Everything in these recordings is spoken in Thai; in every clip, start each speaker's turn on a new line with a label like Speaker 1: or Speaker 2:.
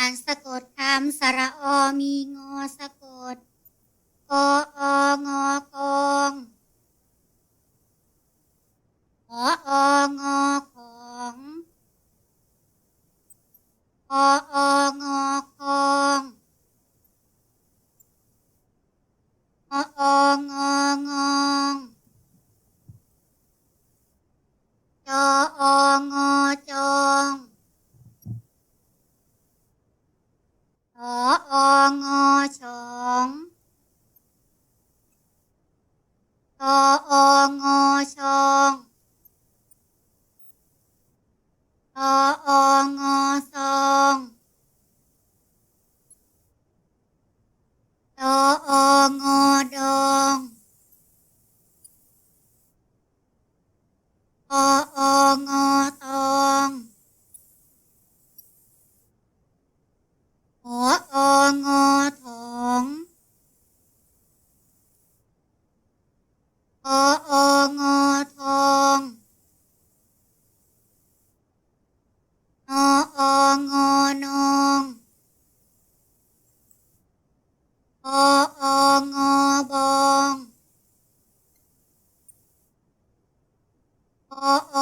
Speaker 1: อ่านสะกดคำสระอมีงอสะกดกอองอกองขอองอของกอองอคองออององจอองอจอง ชอองอชองชอองอชองชอองอซองชอองอดองชอองอตอง หัวองอถองอองอทองนอองอนองอองอบองอ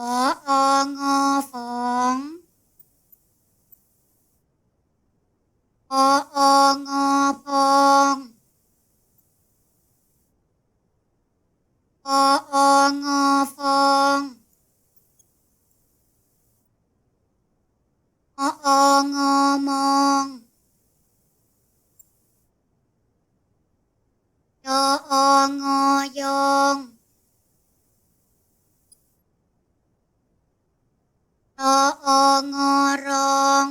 Speaker 1: ขอองอฟองขอองอพอ รอองอรอง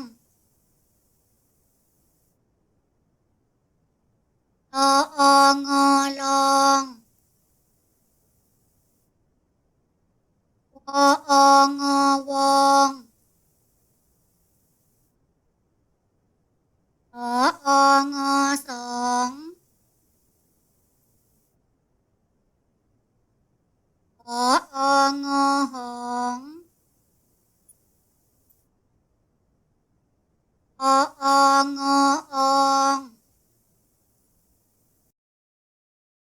Speaker 1: รอองอลอ